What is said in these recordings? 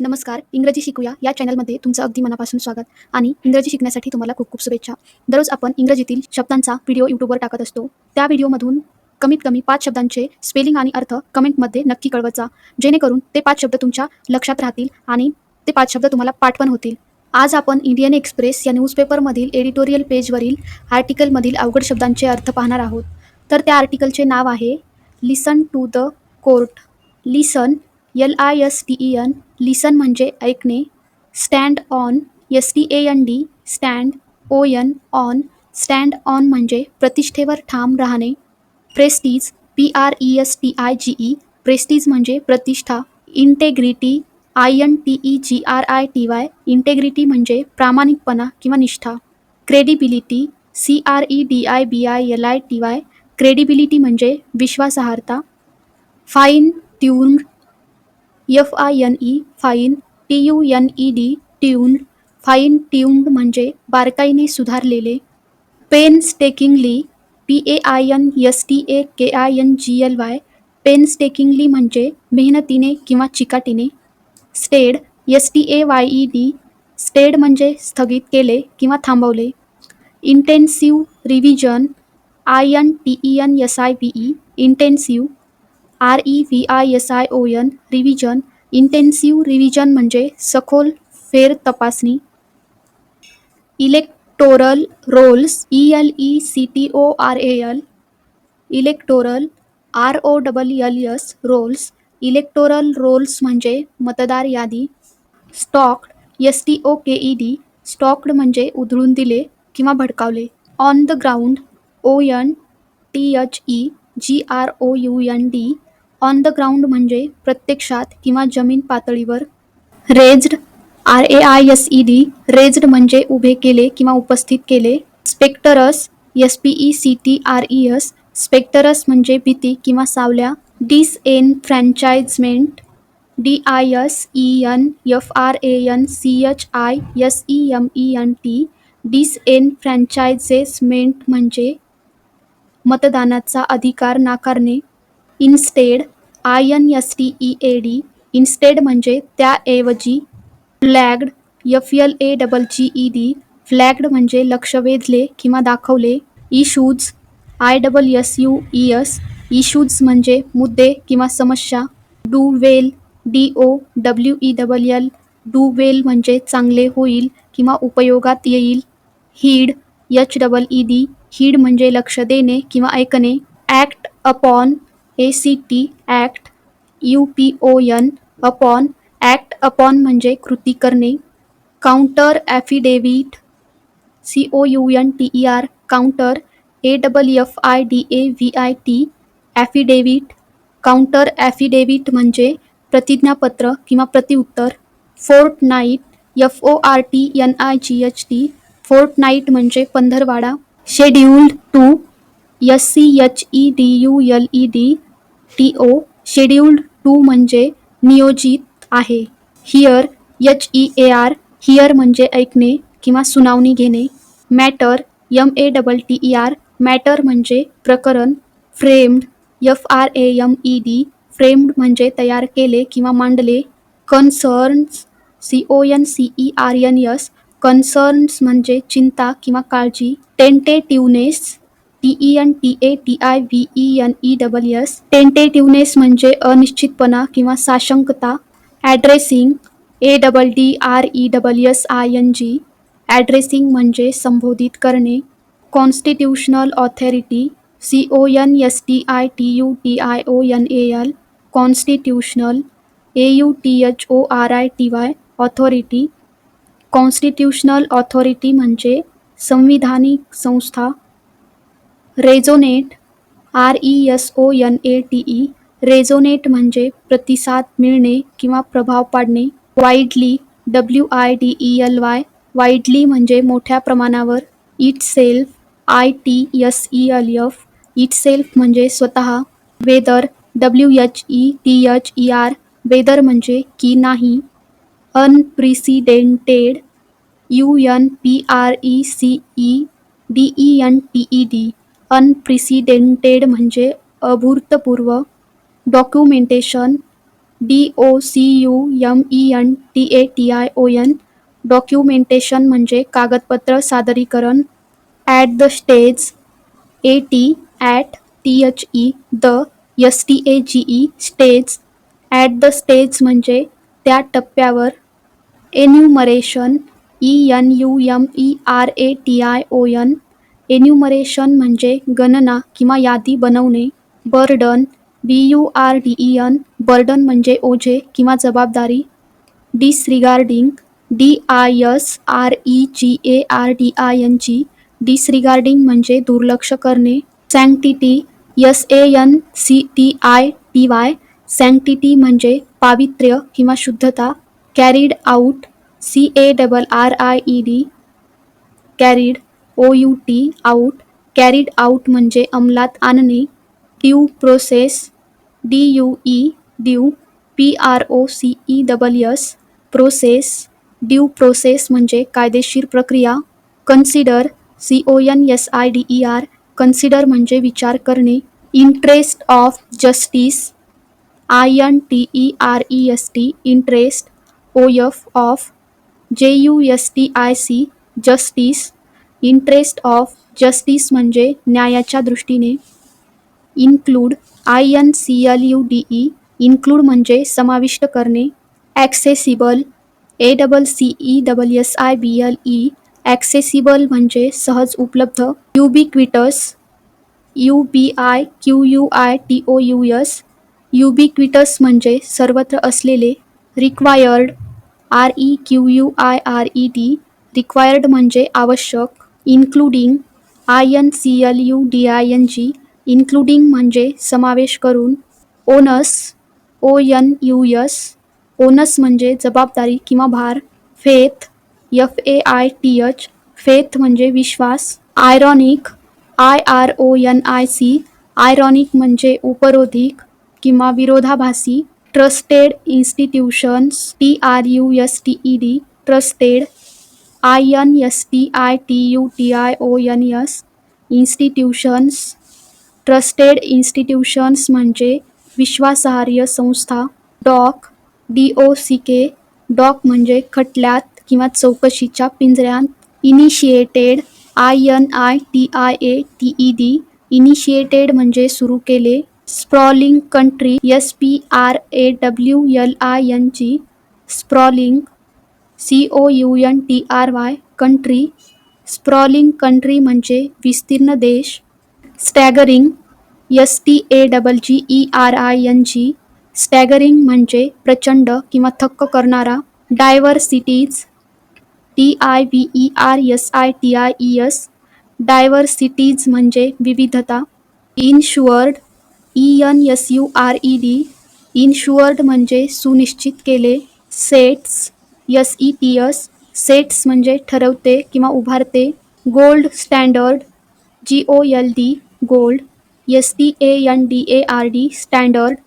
नमस्कार इंग्रजी शिकूया या चॅनलमध्ये तुमचं अगदी मनापासून स्वागत आणि इंग्रजी शिकण्यासाठी तुम्हाला खूप खूप शुभेच्छा. दररोज आपण इंग्रजीतील शब्दांचा व्हिडिओ यूट्यूबवर टाकत असतो. त्या व्हिडिओमधून कमीत कमी पाच शब्दांचे स्पेलिंग आणि अर्थ कमेंटमध्ये नक्की कळवत जा. जेणेकरून ते पाच शब्द तुमच्या लक्षात राहतील आणि ते पाच शब्द तुम्हाला पाठ पण होतील. आज आपण इंडियन एक्सप्रेस या न्यूजपेपरमधील एडिटोरियल पेजवरील आर्टिकलमधील अवघड शब्दांचे अर्थ पाहणार आहोत. तर त्या आर्टिकलचे नाव आहे listen to the court listen L I S T E N listen म्हणजे ऐकणे. Stand on S T A N D stand O N on. Stand on म्हणजे प्रतिष्ठेवर ठाम राहणे. Prestige P R E S T I G E prestige म्हणजे प्रतिष्ठा. Integrity I N T E G R I T Y integrity म्हणजे प्रामाणिकपणा किंवा निष्ठा. Credibility C R E D I B I L I T Y credibility म्हणजे विश्वासार्हता. Fine, tune F I N E fine T U N E D tuned fine tuned म्हणजे बारकाईने सुधारलेले. Painstakingly P A I N S T A K I N G L Y painstakingly म्हणजे मेहनतीने किंवा चिकाटीने. Stayed S T A Y E D stayed म्हणजे स्थगित केले किंवा थांबवले. Intensive revision I N T E N S I P E intensive R E V I S I O N revision intensive revision म्हणजे सखोल फेर तपासणी. Electoral rolls E L E C T O R A L electoral R O double L S rolls electoral rolls म्हणजे मतदार यादी. Stoked S T O K E D stoked म्हणजे उधळून दिले किंवा भडकावले. On the ground O N T H E G R O U N D on the ground म्हणजे प्रत्यक्षात किंवा जमीन पातळीवर. Raised R A I S E D raised म्हणजे उभे केले किंवा उपस्थित केले. Spectres S P E C T R E S spectres म्हणजे भीती किंवा सावल्या. Disenfranchisement D I S E N F R A N C H I S E M E N T disenfranchisement म्हणजे मतदानाचा अधिकार नाकारणे. Instead I N S T E A D instead म्हणजे त्याऐवजी flagged F L A double G E D flagged म्हणजे लक्ष वेधले किंवा दाखवले. Issues I double S U E S issues म्हणजे मुद्दे किंवा समस्या. Do well D O W E double L do well म्हणजे चांगले होईल किंवा उपयोगात येईल. Heed H double E D heed म्हणजे लक्ष देणे किंवा ऐकणे. Act upon A C T act U P O N upon act upon म्हणजे कृती करणे. Counter affidavit C O U N T E R counter A double F I D A V I T affidavit counter affidavit म्हणजे प्रतिज्ञापत्र किंवा प्रतिउत्तर fortnight F O R T N I G H T fortnight म्हणजे पंधरवाडा. Scheduled to S C H E D U L E D T O scheduled to म्हणजे नियोजित आहे. Hear H E A R hear म्हणजे ऐकणे किंवा सुनावणी घेणे. Matter M A double T E R matter म्हणजे प्रकरण. Framed F R A M E D framed म्हणजे तयार केले किंवा मांडले. Concerns C O N C E R N S concerns म्हणजे चिंता किंवा काळजी. Tentativeness T E N T A T I V E N E double S tentativeness म्हणजे अनिश्चितपणा किंवा साशंकता. Addressing A double D R E double S I N G addressing म्हणजे संबोधित करणे. Constitutional authority C O N S T I T U T I O N A L constitutional A U T H O R I T Y authority constitutional authority म्हणजे संविधानिक संस्था. Resonate R E S O N A T E resonate म्हणजे प्रतिसाद मिळणे किंवा प्रभाव पाडणे. Widely W I D E L Y widely म्हणजे मोठ्या प्रमाणावर. Itself I T S E L F itself म्हणजे स्वतः. Whether W H E T H E R whether म्हणजे की नाही. Unprecedented U N P R E C E D E N T E D unprecedented म्हणजे अभूतपूर्व documentation D O C U M E N T A T I O N documentation म्हणजे कागदपत्र सादरीकरण at the stage A T at T H E the S T A G E stage at the stage म्हणजे त्या टप्प्यावर enumeration E N U M E R A T I O N enumeration म्हणजे गणना किंवा यादी बनवणे. Burden B U R D E N burden म्हणजे ओझे किंवा जबाबदारी. Disregarding D I S R E G A R D I N G disregarding म्हणजे दुर्लक्ष करणे. Sanctity S A N C T I T Y sanctity म्हणजे पावित्र्य किंवा शुद्धता. Carried out C A double R I E D carried O U T out carried out म्हणजे अंमलात आणणे due process D U E due P R O C E double S process due process म्हणजे कायदेशीर प्रक्रिया consider C O N S I D E R consider म्हणजे विचार करणे interest of justice I N T E R E S T interest O F of J U S T I C justice interest of justice म्हणजे न्यायाच्या दृष्टीने include I N C L U D E include म्हणजे समाविष्ट करणे accessible A double C E double S I B L E accessible म्हणजे सहज उपलब्ध ubiquitous U B I Q U I T O U S ubiquitous म्हणजे सर्वत्र असलेले required R E Q U I R E D required म्हणजे आवश्यक. Including I N C L U D I N G including म्हणजे समावेश करून onus O N U S onus म्हणजे जबाबदारी किंवा भार faith F A I T H faith म्हणजे विश्वास ironic I R O N I C ironic म्हणजे उपरोधिक किंवा विरोधाभासी trusted institutions T R U S T E D trusted I N S T I T U T I O N S institutions trusted institutions म्हणजे विश्वासार्ह संस्था dock D O C K dock म्हणजे खटल्यात किंवा चौकशीच्या पिंजऱ्यात initiated I N I T I A T E D initiated म्हणजे सुरू केले sprawling country S P R A W L I N G sprawling C O U N T R Y country sprawling country म्हणजे विस्तीर्ण देश staggering S T A double G E R I N G staggering म्हणजे प्रचंड किंवा थक्क करणारा diversities T I B E R S I T I E S diversities म्हणजे विविधता ensured E N S U R E D ensured म्हणजे सुनिश्चित केले sets S E T S sets म्हणजे ठरवते किंवा उभारते. Gold standard G O L D gold S T A N D A R D standard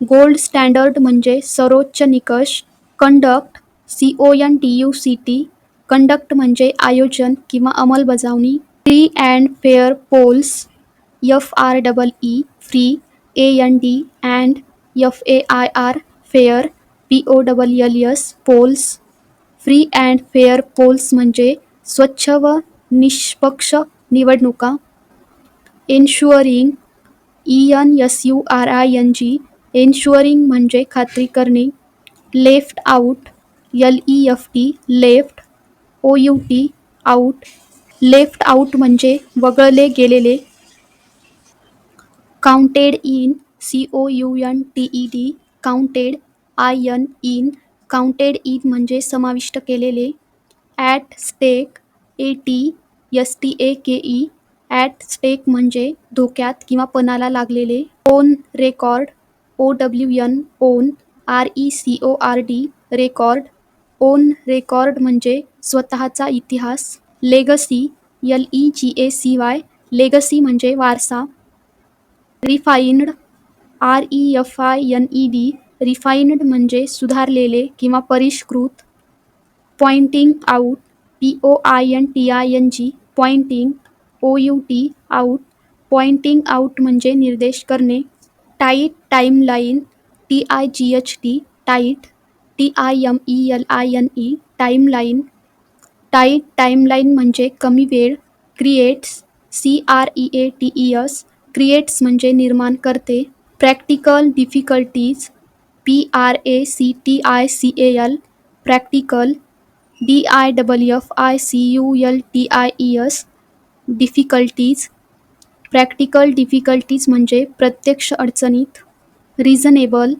gold standard म्हणजे सर्वोच्च निकष conduct C O N T U C T conduct म्हणजे आयोजन किंवा अंमलबजावणी. Free and fair polls F R double E free A N D and F A I R fair P O double L S polls free and fair polls म्हणजे स्वच्छ व निष्पक्ष निवडणुका. Ensuring E N S U R I N G ensuring म्हणजे खात्री करणे. Left out L E F T left O U T out left out म्हणजे वगळले गेलेले. Counted in C O U N T E D counted I N in counted in म्हणजे समाविष्ट केलेले. At stake A T S T A K E at stake म्हणजे धोक्यात किंवा पणाला लागलेले. Own record O W N own R E C O R D record own record म्हणजे स्वतःचा इतिहास. Legacy L E G A C Y legacy म्हणजे वारसा. Refined R E F I N E D refined म्हणजे सुधारलेले किंवा परिष्कृत pointing out P O I N T I N G pointing O U T out pointing out म्हणजे निर्देश करणे tight timeline T I G H T tight T I M E L I N E timeline tight timeline म्हणजे कमी वेळ creates C R E A T E S creates म्हणजे निर्माण करते practical difficulties P R A C T I C A L practical D I double F I C U L T I E S difficulties practical difficulties म्हणजे प्रत्यक्ष अडचणीत reasonable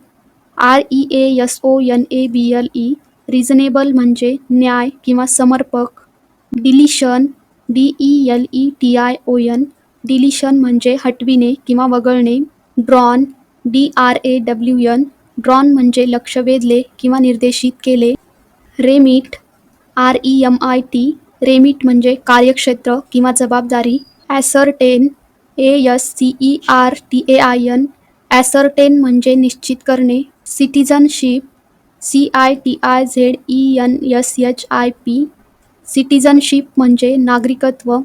R E A S O N A B L E reasonable म्हणजे न्याय किंवा समर्पक. Deletion D E L E T I O N deletion म्हणजे हटविणे किंवा वगळणे. Drawn D R A W N drawn म्हणजे लक्ष वेधले किंवा निर्देशित केले. Remit R E M I T remit म्हणजे कार्यक्षेत्र किंवा जबाबदारी. Ascertain A S C E R T A I N ascertain म्हणजे निश्चित करणे. Citizenship C I T I Z E N S H I P citizenship म्हणजे नागरिकत्व.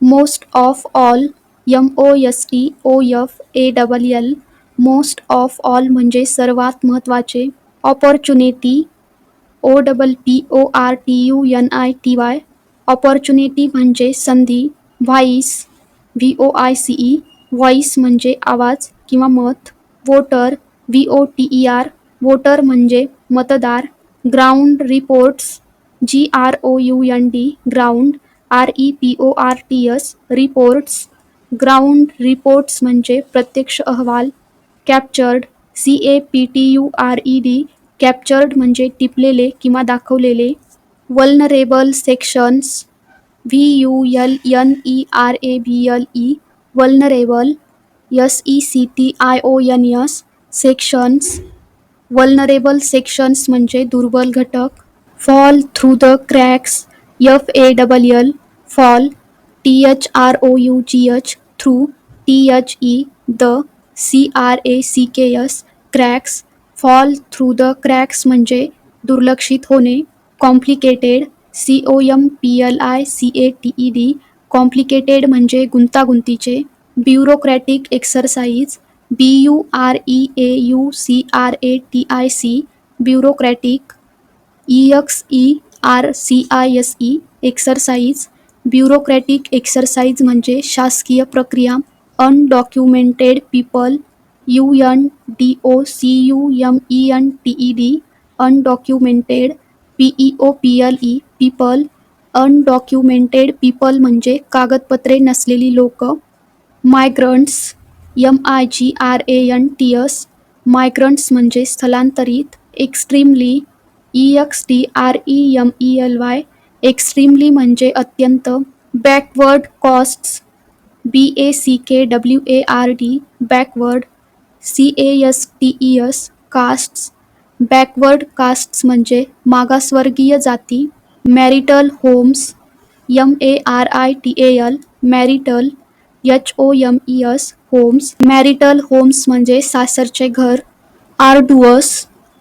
Most of all M O S T O F A double L most of all म्हणजे सर्वात महत्त्वाचे opportunity O double P O R T U N I T Y opportunity म्हणजे संधी voice V O I C E voice म्हणजे आवाज किंवा मत voter V O T E R voter म्हणजे मतदार ground reports G R O U N D ground R E P O R T S reports ground reports म्हणजे प्रत्यक्ष अहवाल captured C A P T U R E D captured म्हणजे टिपलेले किंवा दाखवलेले vulnerable sections V U L N E R A B L E vulnerable S E C T I O N S sections vulnerable sections म्हणजे दुर्बल घटक fall through the cracks F A double L fall T H R O U G H through T H E the C R A C K S cracks fall through the cracks म्हणजे दुर्लक्षित होणे complicated C O M P L I C A T E D complicated म्हणजे गुंतागुंतीचे bureaucratic exercise B U R E A U C R A T I C bureaucratic E X E R C I S E exercise bureaucratic exercise म्हणजे शासकीय प्रक्रिया undocumented people U N D O C U M E N T E D undocumented P E O P L E people undocumented people म्हणजे कागदपत्रे नसलेली लोक migrants M I G R A N T S migrants म्हणजे स्थलांतरित extremely E X T R E M E L Y extremely म्हणजे अत्यंत backward castes B A C K W A R D backward C A S T E S castes backward castes म्हणजे मागासवर्गीय जाती marital homes M A R I T A L marital H O M E S homes marital homes म्हणजे सासरचे घर arduous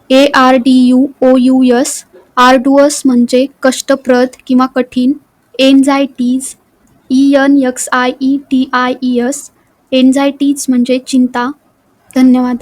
A R D U O U S arduous म्हणजे कष्टप्रद किंवा कठीण anxieties E N X I E T I E S anxieties म्हणजे चिंता. धन्यवाद.